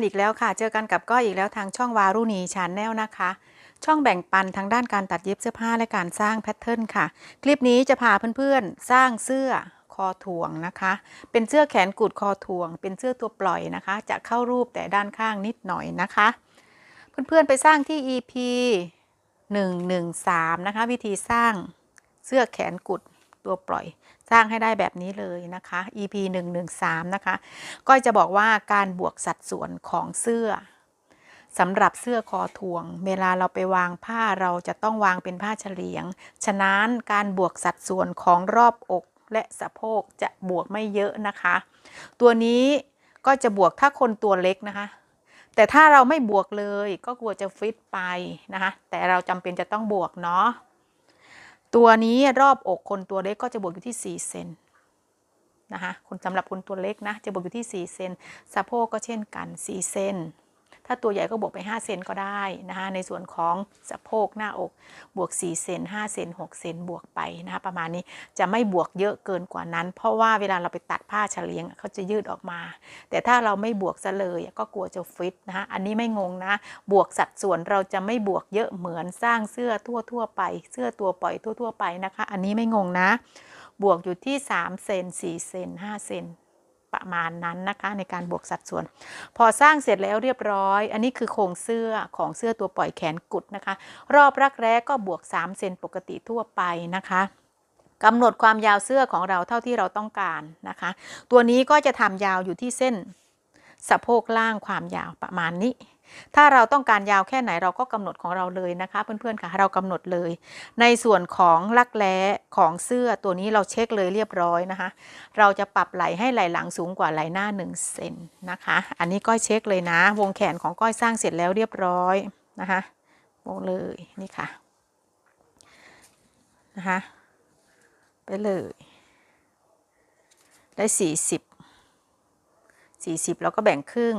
กันอีกแล้วค่ะ เจอกันกับก้อยอีกแล้วทางช่องวารุณีชาแนลนะคะ ช่องแบ่งปันทางด้านการตัดเย็บเสื้อผ้าและการสร้างแพทเทิร์นค่ะ คลิปนี้จะพาเพื่อนๆ สร้างเสื้อคอถ่วงนะคะ เป็นเสื้อแขนกุดคอถ่วง เป็นเสื้อตัวปล่อยนะคะ จะเข้ารูปแต่ด้านข้างนิดหน่อยนะคะ เพื่อนๆไปสร้างที่ EP 113 นะคะ วิธีสร้างเสื้อแขนกุดตัวปล่อย สร้างให้ได้แบบนี้เลยนะคะ EP 113 นะคะ ก็จะบอกว่าการบวกสัดส่วนของเสื้อสำหรับเสื้อคอทวง เวลาเราไปวางผ้าเราจะต้องวางเป็นผ้าเฉลียง ฉะนั้นการบวกสัดส่วนของรอบอกและสะโพกจะบวกไม่เยอะนะคะ ตัวนี้ก็จะบวกถ้าคนตัวเล็กนะคะ แต่ถ้าเราไม่บวกเลยก็กลัวจะฟิตไปนะคะ แต่เราจำเป็นจะต้องบวกเนาะ ตัวนี้รอบอกคนตัวเล็กก็จะบวกอยู่ที่ 4 เซนนะคะคนสำหรับคนตัวเล็กนะจะบวกอยู่ที่ 4 เซนสะโพกก็เช่นกัน 4 เซน ถ้าตัวใหญ่ก็บวกไป 5 เซนก็ได้นะคะในส่วนของสะโพกหน้าอกบวก 4 เซน5 เซน6 เซนบวกไปนะคะประมาณนี้จะไม่บวกเยอะเกินกว่านั้น เพราะว่าเวลาเราไปตัดผ้าเฉลียงเขาจะยืดออกมา แต่ถ้าเราไม่บวกซะเลยก็กลัวจะฟิตนะคะอันนี้ไม่งงนะบวกสัดส่วนเราจะไม่บวกเยอะเหมือนสร้างเสื้อทั่วทั่วไป เสื้อตัวปล่อยทั่วทั่วๆไปนะคะ อันนี้ไม่งงนะ บวกอยู่ที่ 3 เซน4เซน5 เซน ประมาณนั้นนะคะ ในการบวกสัดส่วน พอสร้างเสร็จแล้วเรียบร้อย อันนี้คือโครงเสื้อของเสื้อตัวปล่อยแขนกุดนะคะ รอบรักแร้ก็บวก3เซนปกติทั่วไปนะคะกำหนดความยาวเสื้อของเราเท่าที่เราต้องการนะคะ ตัวนี้ก็จะทำยาวอยู่ที่เส้นสะโพกล่างความยาวประมาณนี้ ถ้าเราต้องการยาวแค่ไหนเราก็กำหนดของเราเลยนะคะ เพื่อนๆค่ะเรากำหนดเลย ในส่วนของลักแร้ของเสื้อตัวนี้เราเช็คเลยเรียบร้อยนะคะ เราจะปรับไหลให้ไหลหลังสูงกว่าไหลหน้า1เซนนะคะ อันนี้ก้อยเช็คเลยนะ วงแขนของก้อยสร้างเสร็จแล้วเรียบร้อยนะคะวงเลยนี่ค่ะนะคะไปเลยได้ 40 40 แล้วก็แบ่งครึ่ง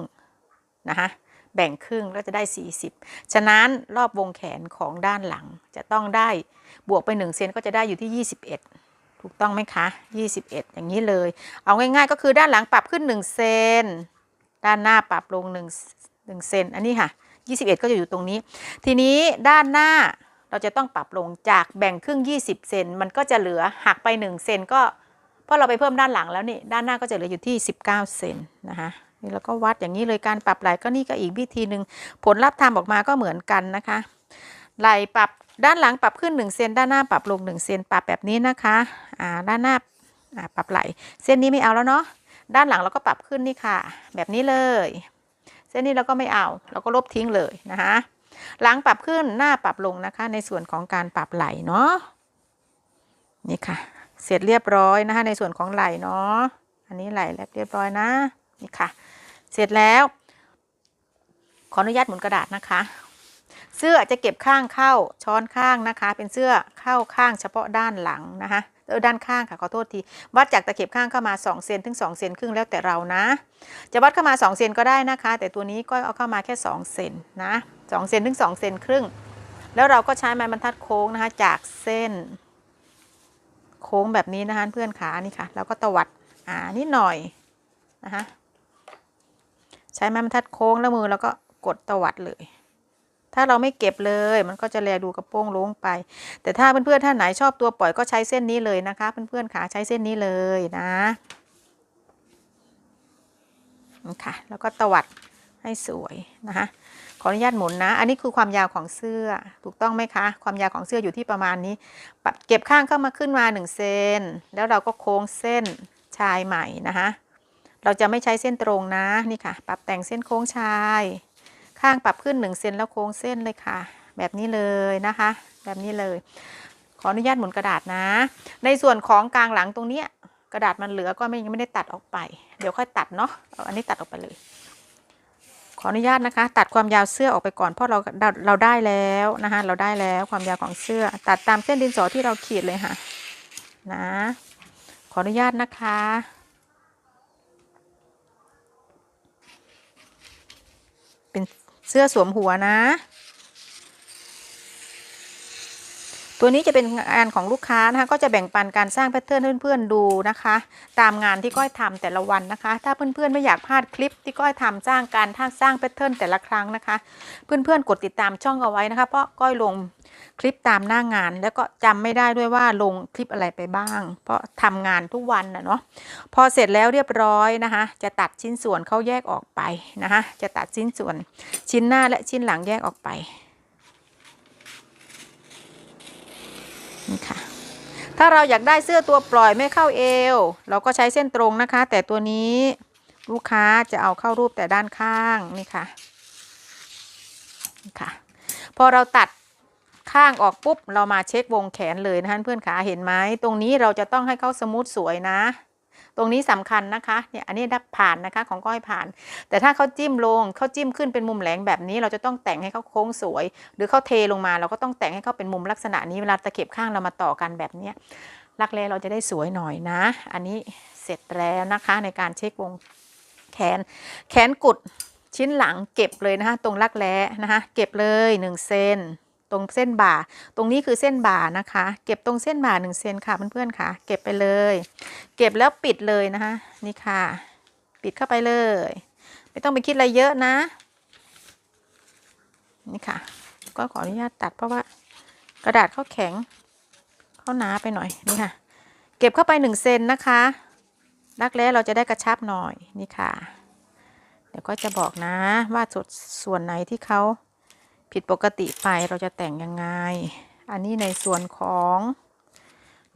นะคะ แบ่งครึ่งแล้วจะได้ 40 ฉะนั้นรอบวงแขนของด้านหลังจะต้องได้บวกไป 1 เซนก็จะได้อยู่ที่ 21 ถูกต้องไหมคะ 21 อย่างนี้เลย เอาง่ายๆก็คือด้านหลังปรับขึ้น 1 เซนด้านหน้าปรับลง 1 1เซนอันนี้ค่ะ 21 ก็จะอยู่ตรงนี้ ทีนี้ด้านหน้าเราจะต้องปรับลงจากแบ่งครึ่ง 20 เซนมันก็จะเหลือหักไป 1 เซนก็เพราะเราไปเพิ่มด้านหลังแล้วนี่ ด้านหน้าก็จะเหลืออยู่ที่ 19 เซนนะคะ นี่เราก็วัดอย่างนี้เลยการปรับไหล่ก็นี่ก็อีกวิธีหนึ่งผลลัพธ์ทำออกมาก็เหมือนกันนะคะ ไหล่ปรับด้านหลังปรับขึ้น1เซนด้านหน้าปรับลง1เซนปรับแบบนี้นะคะอ่าด้านหน้าอ่าปรับไหล่เส้นนี้ไม่เอาแล้วเนาะด้านหลังเราก็ปรับขึ้นนี่ค่ะ แบบนี้เลย เส้นนี้เราก็ไม่เอาเราก็ลบทิ้งเลยนะคะหลังปรับขึ้นหน้าปรับลงนะคะ ในส่วนของการปรับไหล่เนาะนี่ค่ะ เสร็จเรียบร้อยนะคะ ในส่วนของไหล่เนาะอันนี้ไหล่แล้วเรียบร้อยนะ นี่ค่ะ เสร็จแล้ว ขออนุญาตหมุนกระดาษนะคะ เสื้อจะเก็บข้างเข้าช้อนข้างนะคะ เป็นเสื้อเข้าข้างเฉพาะด้านหลังนะคะเออด้านข้างค่ะขอโทษที วัดจากตะเข็บข้างเข้ามา2เซนถึง2เซนครึ่งแล้วแต่เรานะ จะวัดเข้ามา2เซนก็ได้นะคะ แต่ตัวนี้ก็เอาเข้ามาแค่2เซนนะ2เซนถึง2เซนครึ่ง แล้วเราก็ใช้ไม้บรรทัดโค้งนะคะจากเส้น โค้งแบบนี้นะคะเพื่อนขานี่ค่ะแล้วก็ตวัดอ่านิดหน่อยนะคะ ช้ไม้บรรทัดโค้งแล้วมือแล้วก็กดตวัดเลย ถ้าเราไม่เก็บเลยมันก็จะแลดูกระโปรงลงไป แต่ถ้าเพื่อนๆท่านไหนชอบตัวปล่อยก็ใช้เส้นนี้เลยนะคะ เพื่อนๆขาใช้เส้นนี้เลยนะนี่ค่ะแล้วก็ตวัดให้สวยนะคะขออนุญาตหมุนนะ อันนี้คือความยาวของเสื้อถูกต้องไหมคะ ความยาวของเสื้ออยู่ที่ประมาณนี้ปรับเก็บข้างเข้ามาขึ้นมา1เซนแล้วเราก็โค้งเส้นชายใหม่นะคะ เราจะไม่ใช้เส้นตรงนะนี่ค่ะ ปรับแต่งเส้นโค้งชาย ข้างปรับขึ้น1เซนแล้วโค้งเส้นเลยค่ะ แบบนี้เลยนะคะ แบบนี้เลย ขออนุญาตหมุนกระดาษนะ ในส่วนของกลางหลังตรงเนี้ยกระดาษมันเหลือก็ไม่ยังไม่ได้ตัดออกไป เดี๋ยวค่อยตัดเนาะเอาอันนี้ตัดออกไปเลย ขออนุญาตนะคะ ตัดความยาวเสื้อออกไปก่อนเพราะเราเราเราได้แล้วนะคะเราได้แล้วความยาวของเสื้อ ตัดตามเส้นดินสอที่เราขีดเลยค่ะนะ ขออนุญาตนะคะ เป็นเสื้อสวมหัวนะ ตัวนี้จะเป็นงานของลูกค้านะคะก็จะแบ่งปันการสร้างแพทเทิร์นเพื่อนๆดูนะคะ ตามงานที่ก้อยทำแต่ละวันนะคะ ถ้าเพื่อนๆไม่อยากพลาดคลิปที่ก้อยทำสร้างการท่าสร้างแพทเทิร์นแต่ละครั้งนะคะ เพื่อนๆกดติดตามช่องเอาไว้นะคะ เพราะก้อยลงคลิปตามหน้างาน แล้วก็จำไม่ได้ด้วยว่าลงคลิปอะไรไปบ้าง เพราะทำงานทุกวันนะเนาะพอเสร็จแล้วเรียบร้อยนะคะ จะตัดชิ้นส่วนเขาแยกออกไปนะคะ จะตัดชิ้นส่วนชิ้นหน้าและชิ้นหลังแยกออกไป นี่ค่ะ ถ้าเราอยากได้เสื้อตัวปล่อยไม่เข้าเอว เราก็ใช้เส้นตรงนะคะ แต่ตัวนี้ลูกค้าจะเอาเข้ารูปแต่ด้านข้างนี่ค่ะนี่ค่ะ พอเราตัดข้างออกปุ๊บ เรามาเช็ควงแขนเลยนะคะเพื่อนขาเห็นไหมตรงนี้เราจะต้องให้เขาสมูทสวยนะ ตรงนี้สำคัญนะคะเนี่ยอันนี้ดับผ่านนะคะของก้อยผ่าน แต่ถ้าเขาจิ้มลงเขาจิ้มขึ้นเป็นมุมแหลงแบบนี้ เราจะต้องแต่งให้เขาโค้งสวย หรือเขาเทลงมา เราก็ต้องแต่งให้เขาเป็นมุมลักษณะนี้เวลาตะเข็บข้างเรามาต่อกันแบบเนี้รักแร้เราจะได้สวยหน่อยนะ อันนี้เสร็จแล้วนะคะในการเช็ควงแขน แขนกุดชิ้นหลังเก็บเลยนะคะตรงรักแร้นะคะเก็บเลย1เซน ตรงเส้นบ่า ตรงนี้คือเส้นบ่านะคะ เก็บตรงเส้นบ่า1เซนค่ะเพื่อนๆค่ะ เก็บไปเลย เก็บแล้วปิดเลยนะคะนี่ค่ะ ปิดเข้าไปเลย ไม่ต้องไปคิดอะไรเยอะนะ นี่ค่ะ ก็ขออนุญาตตัดเพราะว่า กระดาษเข้าแข็ง เข้าหนาไปหน่อยนี่ค่ะ เก็บเข้าไป1เซนนะคะรักแร้เราจะได้กระชับหน่อยนี่ค่ะ เดี๋ยวก็จะบอกนะว่าส่วนไหนที่เขา ผิดปกติไปเราจะแต่งยังไง อันนี้ในส่วนของ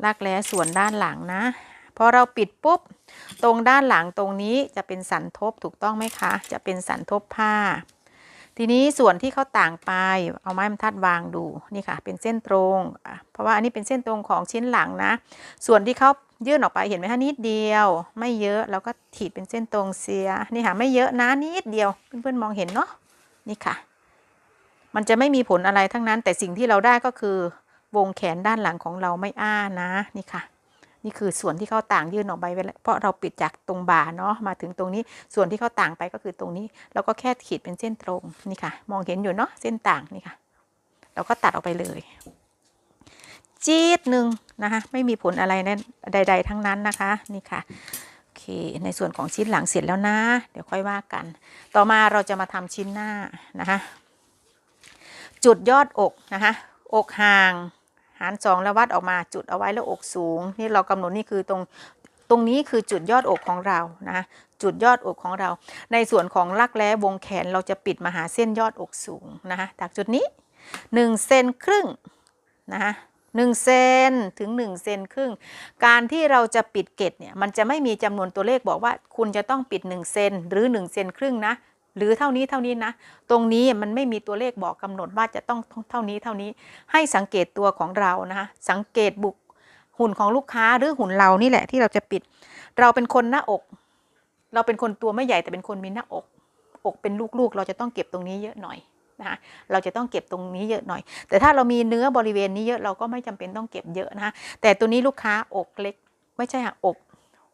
รักแร้ส่วนด้านหลังนะ พอเราปิดปุ๊บ ตรงด้านหลังตรงนี้จะเป็นสันทบถูกต้องไหมคะ จะเป็นสันทบผ้า ทีนี้ส่วนที่เขาต่างไป เอาไม้บรรทัดวางดู นี่ค่ะ เป็นเส้นตรง เพราะว่าอันนี้เป็นเส้นตรงของชิ้นหลังนะ ส่วนที่เขายื่นออกไปเห็นไหมคะนิดเดียว ไม่เยอะเราก็ถีดเป็นเส้นตรงเสีย นี่ค่ะไม่เยอะนะนิดเดียว เพื่อนๆมองเห็นเนาะ นี่ค่ะ มันจะไม่มีผลอะไรทั้งนั้น แต่สิ่งที่เราได้ก็คือ วงแขนด้านหลังของเราไม่อ้านะนี่ค่ะ นี่คือส่วนที่เขาต่างยื่นออกไปไว้แล้วเพราะเราปิดจากตรงบ่าเนาะมาถึงตรงนี้ส่วนที่เขาต่างไปก็คือตรงนี้เราก็แค่ขีดเป็นเส้นตรงนี่ค่ะ มองเห็นอยู่เนาะเส้นต่างนี่ค่ะ เราก็ตัดออกไปเลยจี๊ดหนึ่งนะคะไม่มีผลอะไรนั้นใด ๆ ทั้งนั้นนะคะนี่ค่ะโอเคในส่วนของชิ้นหลังเสร็จแล้วนะ เดี๋ยวค่อยว่ากัน ต่อมาเราจะมาทำชิ้นหน้านะคะ จุดยอดอกนะคะอกห่างหารสองแล้ววัดออกมาจุดเอาไว้แล้วอกสูง นี่เรากำหนดนี่คือตรงตรงนี้คือจุดยอดอกของเรานะจุดยอดอกของเรา ในส่วนของรักแร้วงแขนเราจะปิดมาหาเส้นยอดอกสูงนะคะจากจุดนี้1เซนครึ่งนะคะหนึ่งเซนถึง1เซนครึ่ง การที่เราจะปิดเกตเนี่ยมันจะไม่มีจำนวนตัวเลขบอกว่าคุณจะต้องปิด1เซนหรือ1เซนครึ่งนะ หรือเท่านี้เท่านี้นะ ตรงนี้มันไม่มีตัวเลขบอกกำหนดว่าจะต้องเท่านี้เท่านี้ ให้สังเกตตัวของเรานะคะสังเกตบุกหุ่นของลูกค้าหรือหุ่นเรานี่แหละที่เราจะปิด เราเป็นคนหน้าอก เราเป็นคนตัวไม่ใหญ่แต่เป็นคนมีหน้าอก อกเป็นลูกๆ เราจะต้องเก็บตรงนี้เยอะหน่อยนะคะเราจะต้องเก็บตรงนี้เยอะหน่อย แต่ถ้าเรามีเนื้อบริเวณนี้เยอะเราก็ไม่จำเป็นต้องเก็บเยอะนะคะแต่ตัวนี้ลูกค้าอกเล็ก ไม่ใช่ค่ะอก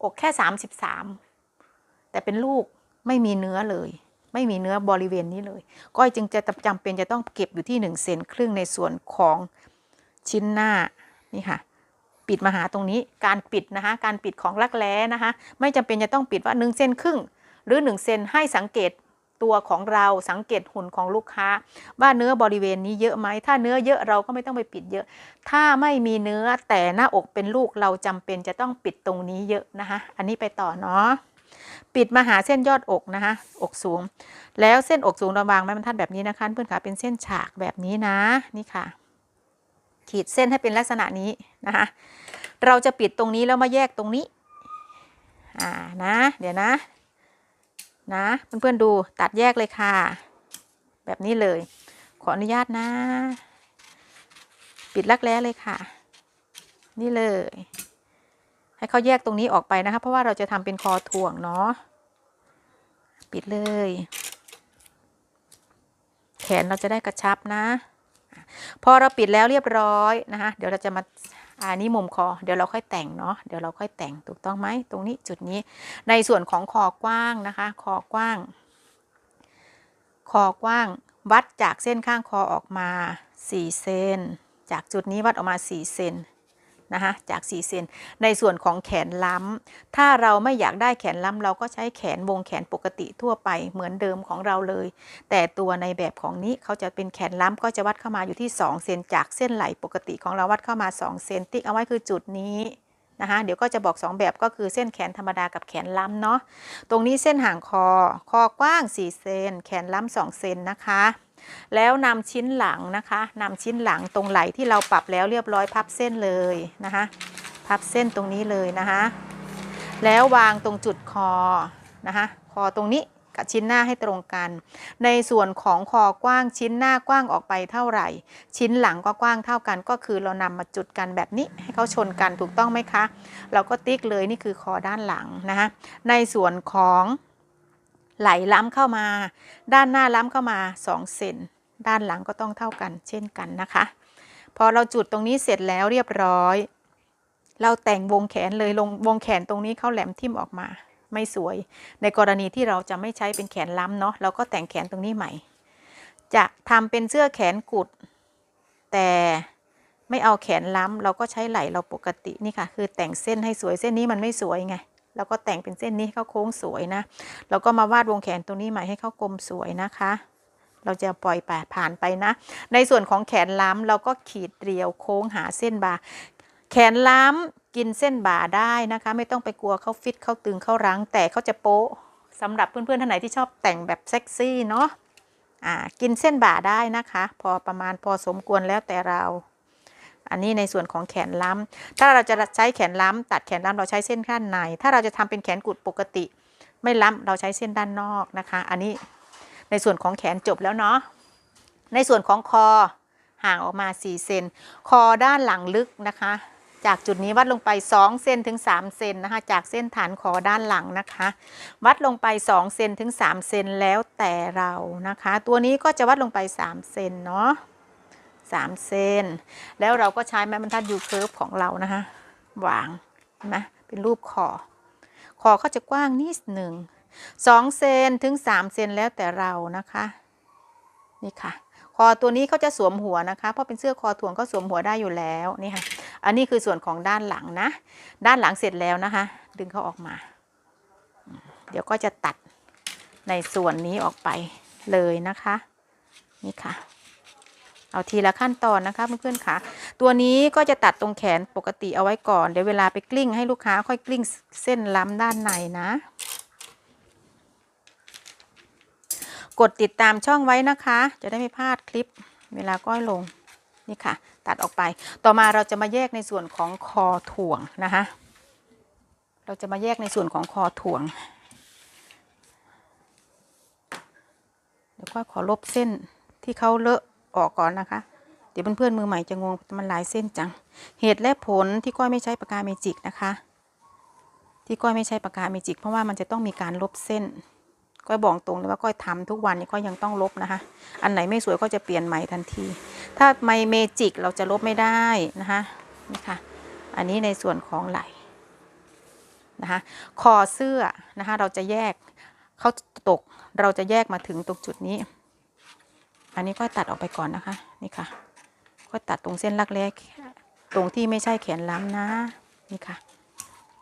อกแค่ 33 แต่เป็นลูกไม่มีเนื้อเลย ไม่มีเนื้อบริเวณนี้เลย ก้อยจึงจะจำเป็นจะต้องเก็บอยู่ที่1เซนครึ่งในส่วนของชิ้นหน้านี่ค่ะ ปิดมาหาตรงนี้การปิดนะคะ การปิดของรักแร้นะคะ ไม่จำเป็นจะต้องปิดว่า1เซนครึ่ง หรือ1เซนให้สังเกตตัวของเราสังเกตหุ่นของลูกค้า ว่าเนื้อบริเวณนี้เยอะไหมถ้าเนื้อเยอะเราก็ไม่ต้องไปปิดเยอะ ถ้าไม่มีเนื้อแต่หน้าอกเป็นลูกเราจำเป็นจะต้องปิดตรงนี้เยอะนะคะ อันนี้ไปต่อเนาะ ปิดมาหาเส้นยอดอกนะคะอกสูง แล้วเส้นอกสูงเราวางไม้บรรทัดแบบนี้นะคะเพื่อนขาเป็นเส้นฉากแบบนี้นะนี่ค่ะ ขีดเส้นให้เป็นลักษณะนี้นะคะเราจะปิดตรงนี้แล้วมาแยกตรงนี้อ่านะเดี๋ยวนะนะเพื่อนๆดูตัดแยกเลยค่ะ แบบนี้เลย ขออนุญาตนะ ปิดลักแร้เลยค่ะ นี่เลย ให้เขาแยกตรงนี้ออกไปนะคะ เพราะว่าเราจะทำเป็นคอถ่วงเนาะปิดเลย แขนเราจะได้กระชับนะ พอเราปิดแล้วเรียบร้อยนะคะ เดี๋ยวเราจะมาอันนี้มุมคอ เดี๋ยวเราค่อยแต่งเนาะ เดี๋ยวเราค่อยแต่งถูกต้องไหม ตรงนี้จุดนี้ ในส่วนของคอกว้างนะคะ คอกว้าง คอกว้าง วัดจากเส้นข้างคอออกมา4เซน จากจุดนี้วัดออกมา4เซน นะคะจาก4เซนในส่วนของแขนล้ำถ้าเราไม่อยากได้แขนล้ำเราก็ใช้แขนวงแขนปกติทั่วไปเหมือนเดิมของเราเลย แต่ตัวในแบบของนี้เขาจะเป็นแขนล้ำก็จะวัดเข้ามาอยู่ที่2เซนจากเส้นไหลปกติของเราวัดเข้ามา2เซนติ๊กเอาไว้คือจุดนี้นะคะเดี๋ยวก็จะบอก 2 แบบก็คือเส้นแขนธรรมดากับแขนล้ำเนาะตรงนี้เส้นห่างคอ คอกว้าง 4 เซนแขนล้ำ2เซนนะคะ แล้วนำชิ้นหลังนะคะนำชิ้นหลังตรงไหลที่เราปรับแล้วเรียบร้อยพับเส้นเลยนะคะพับเส้นตรงนี้เลยนะคะแล้ววางตรงจุดคอนะคะคอตรงนี้กับชิ้นหน้าให้ตรงกัน ในส่วนของคอกว้างชิ้นหน้ากว้างออกไปเท่าไหร่ ชิ้นหลังก็กว้างเท่ากัน ก็คือเรานำมาจุดกันแบบนี้ให้เขาชนกันถูกต้องไหมคะ เราก็ติ๊กเลยนี่คือคอด้านหลังนะคะในส่วนของ ไหลล้ำเข้ามา ด้านหน้าล้ำเข้ามา2เซนด้านหลังก็ต้องเท่ากัน เช่นกันนะคะ พอเราจุดตรงนี้เสร็จแล้วเรียบร้อย เราแต่งวงแขนเลยลงวงแขนตรงนี้เขาแหลมทิ่มออกมาไม่สวย ในกรณีที่เราจะไม่ใช้เป็นแขนล้ำเนาะเราก็แต่งแขนตรงนี้ใหม่ จะทำเป็นเสื้อแขนกุด แต่ไม่เอาแขนล้ำเราก็ใช้ไหล่เราปกตินี่ค่ะ คือแต่งเส้นให้สวยเส้นนี้มันไม่สวยไง เราก็แต่งเป็นเส้นนี้ให้เขาโค้งสวยนะเราก็มาวาดวงแขนตรงนี้ใหม่ให้เขากลมสวยนะคะ เราจะปล่อยแปดผ่านไปนะ ในส่วนของแขนล้ำเราก็ขีดเรียวโค้งหาเส้นบา แขนล้ำกินเส้นบ่าได้นะคะ ไม่ต้องไปกลัวเขาฟิตเขาตึงเขารั้ง แต่เขาจะโป๊ะสำหรับเพื่อนๆท่านไหนที่ชอบแต่งแบบเซ็กซี่เนาะอ่ากินเส้นบ่าได้นะคะ พอประมาณพอสมควรแล้วแต่เรา อันนี้ในส่วนของแขนล้ำถ้าเราจะใช้แขนล้ำตัดแขนล้ำเราใช้เส้นด้านใน ถ้าเราจะทำเป็นแขนกุดปกติ ไม่ล้ำเราใช้เส้นด้านนอกนะคะ อันนี้ในส่วนของแขนจบแล้วเนาะ ในส่วนของคอห่างออกมา 4 เซน คอด้านหลังลึกนะคะ จากจุดนี้วัดลงไป 2 เซนถึง 3 เซนนะคะ จากเส้นฐานคอด้านหลังนะคะ วัดลงไป 2 เซนถึง 3 เซนแล้วแต่เรานะคะ ตัวนี้ก็จะวัดลงไป 3 เซนเนาะ 3 เซน แล้วเราก็ใช้ไม้บรรทัดยูเคิร์ฟของเรานะคะวางเห็นไหมเป็นรูปคอ คอเขาจะกว้างนิดหนึ่ง2เซนถึง3เซนแล้วแต่เรานะคะ นี่ค่ะ คอตัวนี้เขาจะสวมหัวนะคะ เพราะเป็นเสื้อคอถ่วงเขาสวมหัวได้อยู่แล้วนี่ค่ะ อันนี้คือส่วนของด้านหลังนะ ด้านหลังเสร็จแล้วนะคะ ดึงเขาออกมา เดี๋ยวก็จะตัดในส่วนนี้ออกไปเลยนะคะ นี่ค่ะ เอาทีละขั้นตอนนะคะเพื่อนๆค่ะ ตัวนี้ก็จะตัดตรงแขนปกติเอาไว้ก่อนเดี๋ยวเวลาไปกลิ้งให้ลูกค้าค่อยกลิ้งเส้นล้ำด้านในนะ กดติดตามช่องไว้นะคะ จะได้ไม่พลาดคลิปเวลาก้อยลงนี่ค่ะ ตัดออกไป ต่อมาเราจะมาแยกในส่วนของคอถ่วงนะคะเราจะมาแยกในส่วนของคอถ่วงเดี๋ยวก็ขอลบเส้นที่เขาเลอะ ออกก่อนนะคะ เดี๋ยวเพื่อนๆมือใหม่จะงงมันหลายเส้นจัง เหตุและผลที่ก้อยไม่ใช้ปากกาเมจิกนะคะ ที่ก้อยไม่ใช้ปากกาเมจิก เพราะว่ามันจะต้องมีการลบเส้น ก้อยบอกตรงเลยว่าก้อยทำทุกวันนี้ก็ยังต้องลบนะคะ อันไหนไม่สวยก็จะเปลี่ยนใหม่ทันที ถ้าไมเมจิกเราจะลบไม่ได้นะคะนี่ค่ะ อันนี้ในส่วนของไหลนะคะคอเสื้อนะคะเราจะแยกเขาตกเราจะแยกมาถึงตรงจุดนี้ อันนี้ก็ตัดออกไปก่อนนะคะ นี่ค่ะ ก็ตัดตรงเส้นลักแรกตรงที่ไม่ใช่แขนล้ำนะ นี่ค่ะ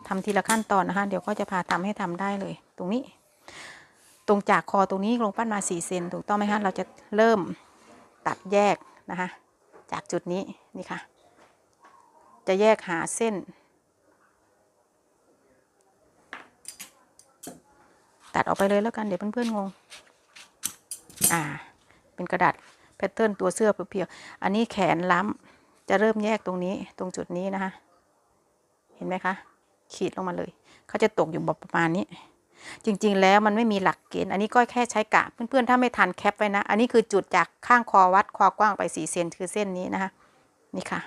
ทำทีละขั้นตอนนะคะ เดี๋ยวก็จะพาทำให้ทำได้เลย ตรงนี้ ตรงจากคอตรงนี้ลงปั้นมา4เซนถูกต้องไหมคะ เราจะเริ่มตัดแยกนะคะ จากจุดนี้ นี่ค่ะ จะแยกหาเส้น ตัดออกไปเลยแล้วกัน เดี๋ยวเพื่อนๆงง อ่า เป็นกระดาษแพทเทิร์นตัวเสื้อเพียวๆอันนี้แขนล้ำจะเริ่มแยกตรงนี้ตรงจุดนี้นะคะเห็นไหมคะ ขีดลงมาเลยเขาจะตกอยู่ประมาณนี้ จริงๆแล้วมันไม่มีหลักเกณฑ์อันนี้ก็แค่ใช้กะเพื่อนๆถ้าไม่ทันแคปไว้นะ อันนี้คือจุดจากข้างคอวัดคอกว้างไป4เซนคือเส้นนี้นะคะนี่ค่ะ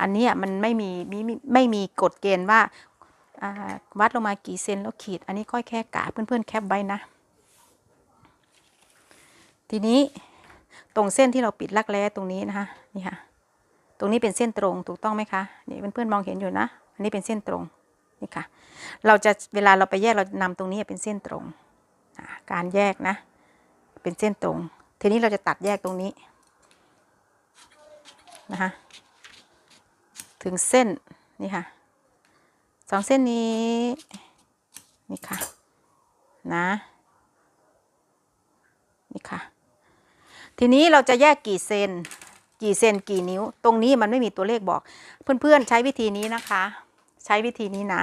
อันนี้มันไม่มีมีมีไม่มีกฎเกณฑ์ว่าอ่าวัดลงมากี่เซนแล้วขีด อันนี้ก็แค่กะเพื่อนๆแคปไว้นะ ทีนี้ตรงเส้นที่เราปิดลักแร้ตรงนี้นะคะนี่ค่ะตรงนี้เป็นเส้นตรงถูกต้องไหมคะนี่เพื่อนๆมองเห็นอยู่นะอันนี้เป็นเส้นตรงนี่ค่ะเราจะเวลาเราไปแยกเรานำตรงนี้เป็นเส้นตรงการแยกนะเป็นเส้นตรง ทีนี้เราจะตัดแยกตรงนี้นะคะถึงเส้นนี่ค่ะสองเส้นนี้นี่ค่ะนะนี่ค่ะ ทีนี้เราจะแยกกี่เซน กี่เซนกี่นิ้ว ตรงนี้มันไม่มีตัวเลขบอก เพื่อนๆใช้วิธีนี้นะคะ ใช้วิธีนี้นะ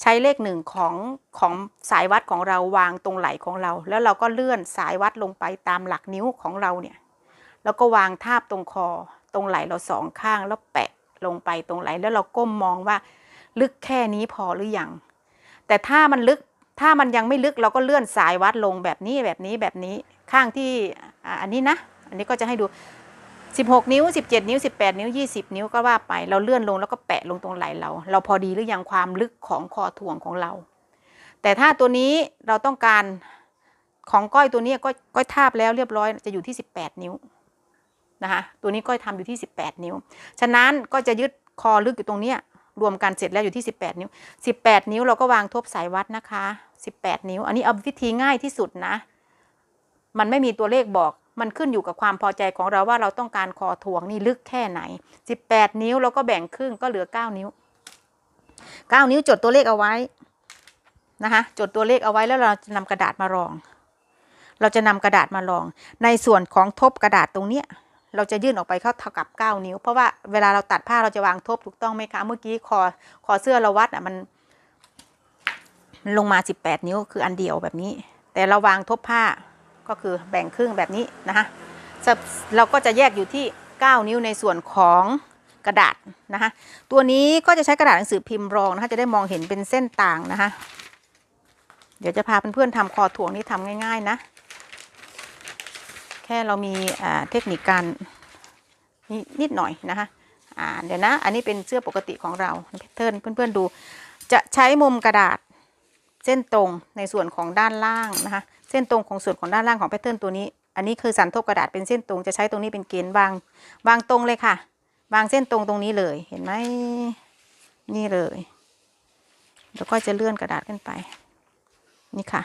ใช้เลขหนึ่งของของสายวัดของเราวางตรงไหลของเรา แล้วเราก็เลื่อนสายวัดลงไปตามหลักนิ้วของเราเนี่ย แล้วก็วางทาบตรงคอ ตรงไหลเราสองข้างแล้วแปะลงไปตรงไหลแล้วเราก้มมองว่า ลึกแค่นี้พอหรือยังแต่ถ้ามันลึกถ้ามันยังไม่ลึกเราก็เลื่อนสายวัดลงแบบนี้แบบนี้แบบนี้ข้างที่ อันนี้นะ อันนี้ก็จะให้ดู 16 นิ้ว 17 นิ้ว 18 นิ้ว 20 นิ้วก็ว่าไป เราเลื่อนลงแล้วก็แปะลงตรงไหล่เรา เราพอดีหรือยังความลึกของคอถ่วงของเรา แต่ถ้าตัวนี้เราต้องการของก้อยตัวนี้ก็ก้อยทาบแล้วเรียบร้อยจะอยู่ที่ 18 นิ้วนะคะตัวนี้ก้อยทำอยู่ที่ 18 นิ้ว ฉะนั้นก็จะยึดคอลึกอยู่ตรงเนี้ยรวมกันเสร็จแล้วอยู่ที่ 18 นิ้ว 18 นิ้วเราก็วางทบสายวัดนะคะ 18 นิ้ว อันนี้เอาวิธีง่ายที่สุดนะ มันไม่มีตัวเลขบอก มันขึ้นอยู่กับความพอใจของเราว่าเราต้องการคอถ่วงนี่ลึกแค่ไหน 18 นิ้วเราก็แบ่งครึ่งก็เหลือ 9 นิ้ว 9 นิ้วจดตัวเลขเอาไว้นะคะจดตัวเลขเอาไว้แล้วเราจะนำกระดาษมารอง เราจะนำกระดาษมารอง ในส่วนของทบกระดาษตรงเนี้ยเราจะยื่นออกไปเข้าเท่ากับ 9 นิ้ว เพราะว่าเวลาเราตัดผ้าเราจะวางทบถูกต้องไหมคะเมื่อกี้คอคอเสื้อเราวัดอะมันมันลงมา 18 นิ้วคืออันเดียวแบบนี้ แต่เราวางทบผ้า ก็คือแบ่งครึ่งแบบนี้นะคะจะเราก็จะแยกอยู่ที่ 9 นิ้วในส่วนของกระดาษนะคะตัวนี้ก็จะใช้กระดาษหนังสือพิมพ์รองนะคะจะได้มองเห็นเป็นเส้นต่างนะคะเดี๋ยวจะพาเพื่อนๆทำคอถ่วงนี่ทำง่าย ๆ นะ แค่เรามีเทคนิคการนินิดหน่อยนะคะเดี๋ยวนะ อันนี้เป็นเสื้อปกติของเราแพทเทิร์นเพื่อนๆดู จะใช้มุมกระดาษเส้นตรงในส่วนของด้านล่างนะคะ เส้นตรงของส่วนของด้านล่างของแพทเทิร์นตัวนี้ อันนี้คือสันทบกระดาษเป็นเส้นตรงจะใช้ตรงนี้เป็นเกณฑ์วางวางตรงเลยค่ะ วางเส้นตรงตรงนี้เลยเห็นไหมนี่เลยแล้วก็จะเลื่อนกระดาษขึ้นไป นี่ค่ะ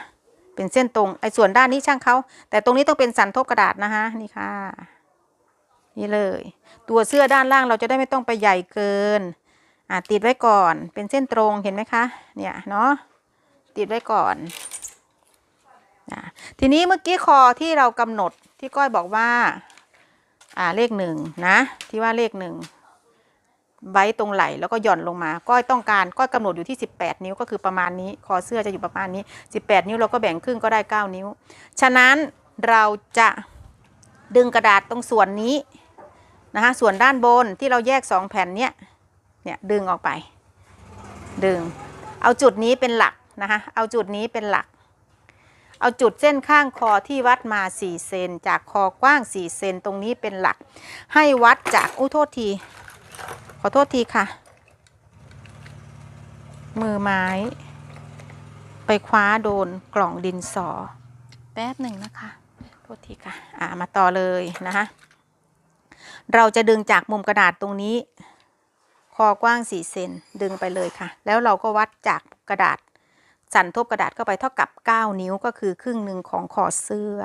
เป็นเส้นตรงไอ้ส่วนด้านนี้ช่างเขาแต่ตรงนี้ต้องเป็นสันทบกระดาษนะคะนี่ค่ะ นี่เลย ตัวเสื้อด้านล่างเราจะได้ไม่ต้องไปใหญ่เกินอ่าติดไว้ก่อนเป็นเส้นตรงเห็นไหมคะ เนี่ยเนาะติดไว้ก่อน อ่าทีนี้เมื่อกี้คอที่เรากำหนดที่ก้อยบอกว่า อ่าเลขหนึ่งนะ ที่ว่าเลขหนึ่งไว้ตรงไหล่แล้วก็หย่อนลงมา ก้อยต้องการก้อยกำหนดอยู่ที่ 18 นิ้วก็คือประมาณนี้ คอเสื้อจะอยู่ประมาณนี้ 18 นิ้วเราก็แบ่งครึ่งก็ได้ 9 นิ้ว ฉะนั้นเราจะดึงกระดาษตรงส่วนนี้นะคะส่วนด้านบนที่เราแยก 2 แผ่นเนี้ยเนี่ยดึงออกไป ดึง เอาจุดนี้เป็นหลักนะคะเอาจุดนี้เป็นหลัก เอาจุดเส้นข้างคอที่วัดมา 4 เซน จากคอกว้าง 4 เซนตรงนี้เป็นหลัก ให้วัดจากอู้โทษที ขอโทษทีค่ะ มือไม้ ไปคว้าโดนกล่องดินสอ แป๊บหนึ่งนะคะ โทษทีค่ะ อ่ามาต่อเลยนะคะเราจะดึงจากมุมกระดาษตรงนี้ คอกว้าง 4 เซนดึงไปเลยค่ะ แล้วเราก็วัดจากกระดาษ สั่นทบกระดาษเข้าไปเท่ากับ 9 นิ้วก็คือครึ่งหนึ่งของคอเสื้อ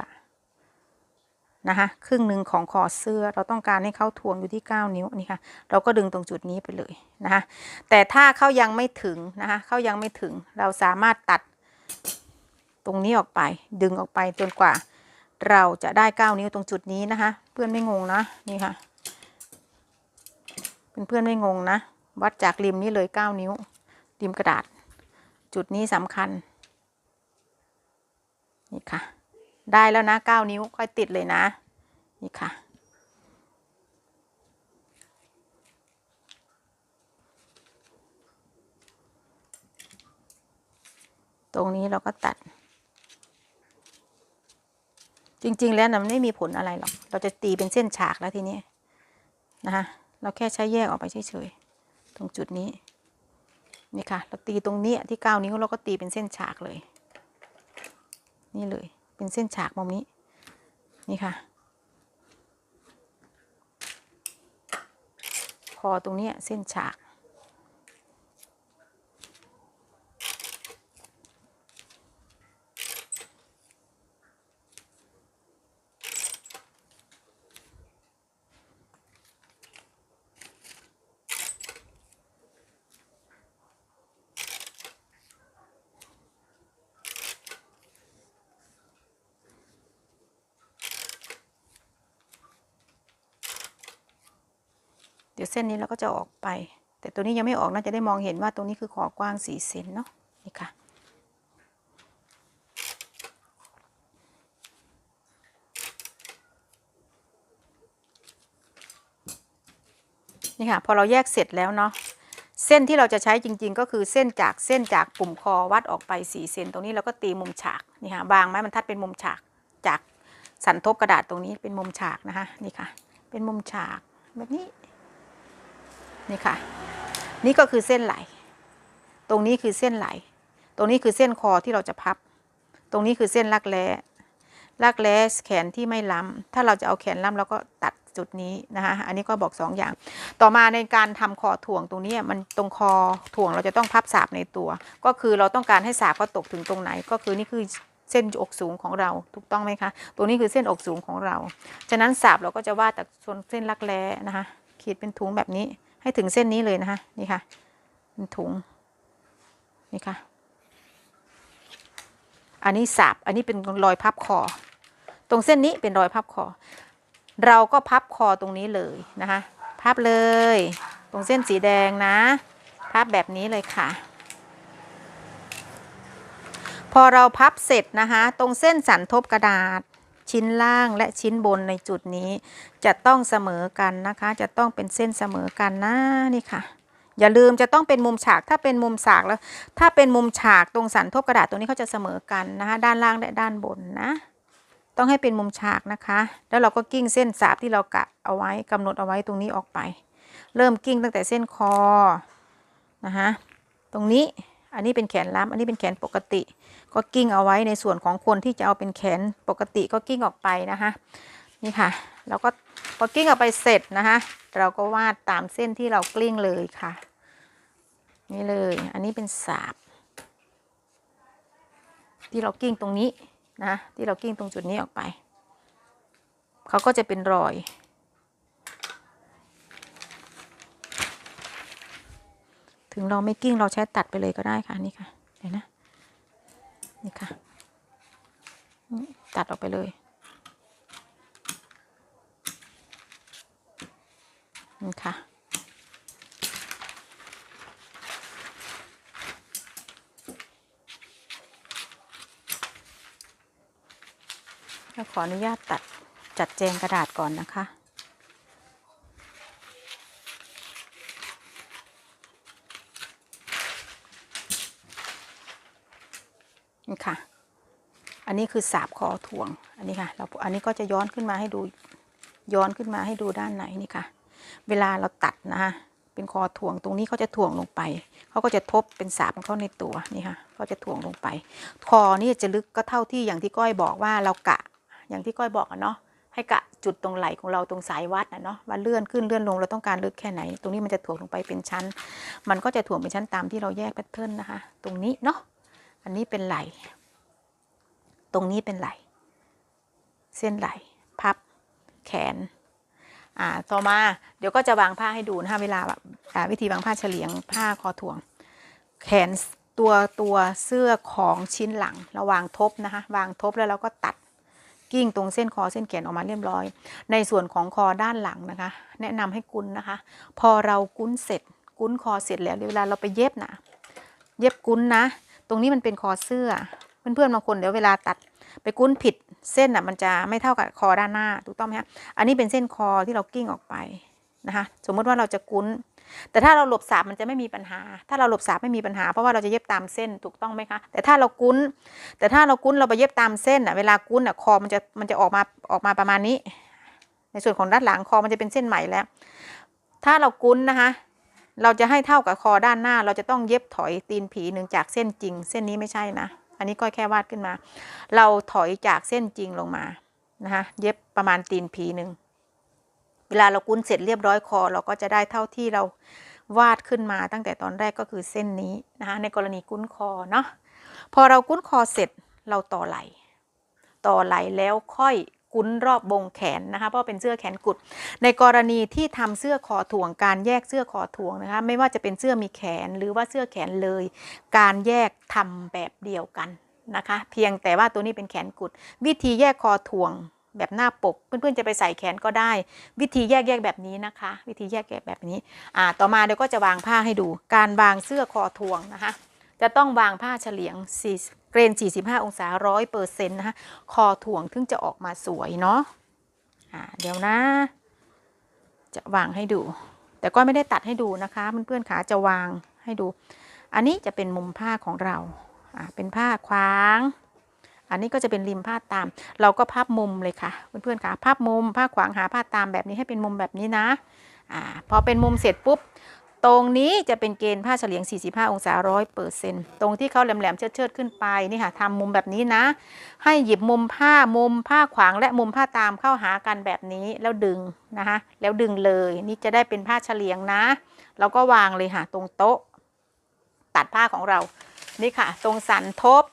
นะคะครึ่งหนึ่งของคอเสื้อเราต้องการให้เขาทวงอยู่ที่ 9 นิ้วนี่ค่ะเราก็ดึงตรงจุดนี้ไปเลยนะคะแต่ถ้าเขายังไม่ถึงนะคะเขายังไม่ถึงเราสามารถตัดตรงนี้ออกไป ดึงออกไปจนกว่า เราจะได้ 9 นิ้วตรงจุดนี้นะคะเพื่อนไม่งงนะนี่ค่ะเพื่อนๆไม่งงนะ วัดจากริมนี้เลย 9 นิ้วริมกระดาษ จุดนี้สำคัญ นี่ค่ะ ได้แล้วนะ9นิ้วค่อยติดเลยนะ นี่ค่ะ ตรงนี้เราก็ตัด จริง ๆ แล้วนะมันไม่มีผลอะไรหรอก เราจะตีเป็นเส้นฉากแล้วทีนี้นะคะเราแค่ใช้แยกออกไปเฉยๆ ตรงจุดนี้ นี่ค่ะ เราตีตรงนี้ที่เก้านิ้วเราก็ตีเป็นเส้นฉากเลย นี่เลย เป็นเส้นฉากมุมนี้ นี่ค่ะ คอตรงนี้เส้นฉาก ดี๋ยวเส้นนี้เราก็จะออกไป แต่ตัวนี้ยังไม่ออกน่าจะได้มองเห็นว่าตรงนี้คือขอกว้าง4เซนเนาะนี่ค่ะนี่ค่ะพอเราแยกเสร็จแล้วเนาะเส้นที่เราจะใช้จริง ๆ ก็คือเส้นจากเส้นจากปุ่มคอวัดออกไป4เซนตรงนี้เราก็ตีมุมฉากนี่ค่ะบางไม้บรรทัดเป็นมุมฉากจากสันทบกระดาษตรงนี้เป็นมุมฉากนะคะนี่ค่ะ เป็นมุมฉากแบบนี้ นี่ค่ะ นี่ก็คือเส้นไหล ตรงนี้คือเส้นไหล ตรงนี้คือเส้นคอที่เราจะพับ ตรงนี้คือเส้นรักแร้รักแร้แขนที่ไม่ล้ำถ้าเราจะเอาแขนล้ำเราก็ตัดจุดนี้นะคะอันนี้ก็บอกสองอย่าง ต่อมาในการทำคอถ่วงตรงนี้มันตรงคอถ่วงเราจะต้องพับสาบในตัว ก็คือเราต้องการให้สาบก็ตกถึงตรงไหน ก็คือนี่คือเส้นอกสูงของเราถูกต้องไหมคะตรงนี้คือเส้นอกสูงของเรา ฉะนั้นสาบเราก็จะวาดจากส่วนเส้นรักแร้นะคะขีดเป็นถุงแบบนี้ ให้ถึงเส้นนี้เลยนะคะ นี่ค่ะเป็นถุง นี่ค่ะ อันนี้สาบ อันนี้เป็นรอยพับคอ ตรงเส้นนี้เป็นรอยพับคอ เราก็พับคอตรงนี้เลยนะคะ พับเลย ตรงเส้นสีแดงนะ พับแบบนี้เลยค่ะ พอเราพับเสร็จนะคะ ตรงเส้นสันทบกระดาษ ชิ้นล่างและชิ้นบนในจุดนี้ จะต้องเสมอกันนะคะ จะต้องเป็นเส้นเสมอกันนะนี่ค่ะ อย่าลืมจะต้องเป็นมุมฉากถ้าเป็นมุมฉากแล้ว ถ้าเป็นมุมฉากตรงสันทบกระดาษตรงนี้เขาจะเสมอกันนะคะ ด้านล่างและด้านบนนะ ต้องให้เป็นมุมฉากนะคะ แล้วเราก็กิ้งเส้นสาบที่เรากะเอาไว้กำหนดเอาไว้ตรงนี้ออกไป เริ่มกิ้งตั้งแต่เส้นคอนะคะตรงนี้ อันนี้เป็นแขนล้ำอันนี้เป็นแขนปกติ ก็กิ้งเอาไว้ในส่วนของคนที่จะเอาเป็นแขนปกติก็กิ้งออกไปนะคะนี่ค่ะแล้วก็พอกิ้งออกไปเสร็จนะคะเราก็วาดตามเส้นที่เรากลิ้งเลยค่ะ นี่เลยอันนี้เป็นสาบที่เรากิ้งตรงนี้นะที่เรากิ้งตรงจุดนี้ออกไป เขาก็จะเป็นรอย ถึงเราไม่กิ้งเราใช้ตัดไปเลยก็ได้ค่ะนี่ค่ะเดี๋ยวนะนี่ค่ะตัดออกไปเลยนี่ค่ะขออนุญาตตัดจัดแจงกระดาษก่อนนะคะ นี่ค่ะ อันนี้คือสาบคอถ่วง อันนี้ค่ะเราอันนี้ก็จะย้อนขึ้นมาให้ดูย้อนขึ้นมาให้ดูด้านไหนนี่ค่ะ เวลาเราตัดนะคะเป็นคอถ่วงตรงนี้เขาจะถ่วงลงไปเขาก็จะทบเป็นสาบของเขาในตัวนี่ค่ะเขาจะถ่วงลงไป คอนี่จะลึกก็เท่าที่อย่างที่ก้อยบอกว่าเรากะ อย่างที่ก้อยบอกอะเนาะให้กะจุดตรงไหลของเราตรงสายวัดนะเนาะว่าเลื่อนขึ้นเลื่อนลงเราต้องการลึกแค่ไหน ตรงนี้มันจะถ่วงลงไปเป็นชั้น มันก็จะถ่วงเป็นชั้นตามที่เราแยกแพทเทิร์นนะคะ ตรงนี้เนาะอันนี้เป็นไหล ตรงนี้เป็นไหล่เส้นไหล่พับ แขน อ่า ต่อมา เดี๋ยวก็จะวางผ้าให้ดูนะคะเวลาแบบอ่าวิธีวางผ้าเฉลียงผ้าคอถ่วง แขนตัวตัวเสื้อของชิ้นหลังเราวางทบนะคะ วางทบแล้วเราก็ตัดกิ้งตรงเส้นคอเส้นแขนออกมาเรียบร้อย ในส่วนของคอด้านหลังนะคะ แนะนำให้กุ้นนะคะ พอเรากุ้นเสร็จ กุ้นคอเสร็จแล้วเวลาเราไปเย็บนะเย็บกุ้นนะ ตรงนี้มันเป็นคอเสื้อ เพื่อนๆบางคนเดี๋ยวเวลาตัดไปกุ้นผิดเส้นอะมันจะไม่เท่ากับคอด้านหน้าถูกต้องไหมคะอันนี้เป็นเส้นคอที่เรากิ้งออกไปนะคะสมมติว่าเราจะกุ้น แต่ถ้าเราหลบสาบมันจะไม่มีปัญหา ถ้าเราหลบสาบไม่มีปัญหาเพราะว่าเราจะเย็บตามเส้นถูกต้องไหมคะ แต่ถ้าเรากุ้น แต่ถ้าเรากุ้นเราไปเย็บตามเส้นอะเวลากุ้นอะคอมันจะมันจะออกมาออกมาประมาณนี้ ในส่วนของด้านหลังคอมันจะเป็นเส้นใหม่แล้ว ถ้าเรากุ้นนะคะเราจะให้เท่ากับคอด้านหน้า เราจะต้องเย็บถอยตีนผีหนึ่งจากเส้นจริง เส้นนี้ไม่ใช่นะ อันนี้ก้อยแค่วาดขึ้นมา เราถอยจากเส้นจริงลงมานะคะเย็บประมาณตีนผีหนึ่งเวลาเรากุ้นเสร็จเรียบร้อยคอ เราก็จะได้เท่าที่เราวาดขึ้นมาตั้งแต่ตอนแรกก็คือเส้นนี้นะคะในกรณีกุ้นคอเนาะพอเรากุ้นคอเสร็จเราต่อไหล่ต่อไหล่แล้วค่อย กุ้นรอบบงแขนนะคะเพราะเป็นเสื้อแขนกุด ในกรณีที่ทำเสื้อคอถ่วงการแยกเสื้อคอถ่วงนะคะไม่ว่าจะเป็นเสื้อมีแขนหรือว่าเสื้อแขนเลย การแยกทำแบบเดียวกันนะคะ เพียงแต่ว่าตัวนี้เป็นแขนกุด วิธีแยกคอถ่วงแบบหน้าปกเพื่อนๆจะไปใส่แขนก็ได้ วิธีแยกแยกแบบนี้นะคะ วิธีแยกแยกแบบนี้อ่าต่อมาเดี๋ยวก็จะวางผ้าให้ดู การวางเสื้อคอทวงนะคะ จะต้องวางผ้าเฉลียง4 เกรน 45 องศา100เปอร์เซ็นต์นะคะคอถ่วงถึงจะออกมาสวยเนาะอ่าเดี๋ยวนะ จะวางให้ดู แต่ก็ไม่ได้ตัดให้ดูนะคะเพื่อนๆขาจะวางให้ดู อันนี้จะเป็นมุมผ้าของเราอ่าเป็นผ้าคว้าง อันนี้ก็จะเป็นริมผ้าตาม เราก็พับมุมเลยค่ะเพื่อนๆค่ะพับมุมผ้าขวางหาผ้าตามแบบนี้ให้เป็นมุมแบบนี้นะอ่าพอเป็นมุมเสร็จปุ๊บ ตรงนี้จะเป็นเกณฑ์ผ้าเฉลียง 45 องศา100เปอร์เซ็นต์ตรงที่เขาแหลมๆเชิดๆขึ้นไปนี่ค่ะทำมุมแบบนี้นะ ให้หยิบมุมผ้ามุมผ้าขวางและมุมผ้าตามเข้าหากันแบบนี้แล้วดึงนะคะแล้วดึงเลยนี่จะได้เป็นผ้าเฉลียงนะเราก็วางเลยค่ะตรงโต๊ะ ตัดผ้าของเรานี่ค่ะ ตรงสันทบ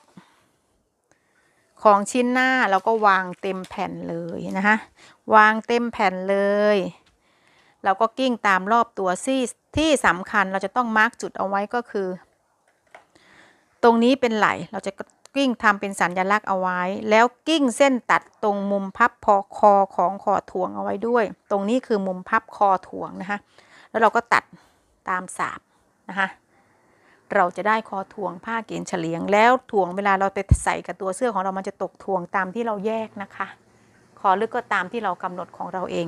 ของชิ้นหน้าเราก็วางเต็มแผ่นเลยนะคะวางเต็มแผ่นเลย เราก็กิ้งตามรอบตัวซี่ ที่สำคัญเราจะต้องมาร์กจุดเอาไว้ก็คือ ตรงนี้เป็นไหลเราจะกิ้งทำเป็นสัญลักษณ์เอาไว้ แล้วกิ้งเส้นตัดตรงมุมพับพอคอของคอถ่วงเอาไว้ด้วย ตรงนี้คือมุมพับคอถ่วงนะคะ แล้วเราก็ตัดตามสาบนะคะเราจะได้คอถ่วงผ้าเกณฑ์เฉลียง แล้วถ่วงเวลาเราไปใส่กับตัวเสื้อของเรามันจะตกถ่วงตามที่เราแยกนะคะ คอลึกก็ตามที่เรากำหนดของเราเอง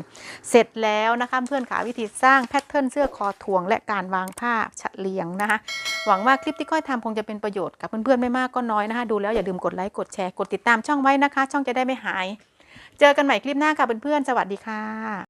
เสร็จแล้วนะคะเพื่อนขาวิธีสร้างแพทเทิร์นเสื้อคอถ่วงและการวางผ้าฉะเลียงนะคะหวังว่าคลิปที่ก้อยทำคงจะเป็นประโยชน์กับเพื่อนๆไม่มากก็น้อยนะคะดูแล้วอย่าลืมกดไลค์กดแชร์กดติดตามช่องไว้นะคะ ช่องจะได้ไม่หาย เจอกันใหม่คลิปหน้าค่ะเพื่อนๆสวัสดีค่ะ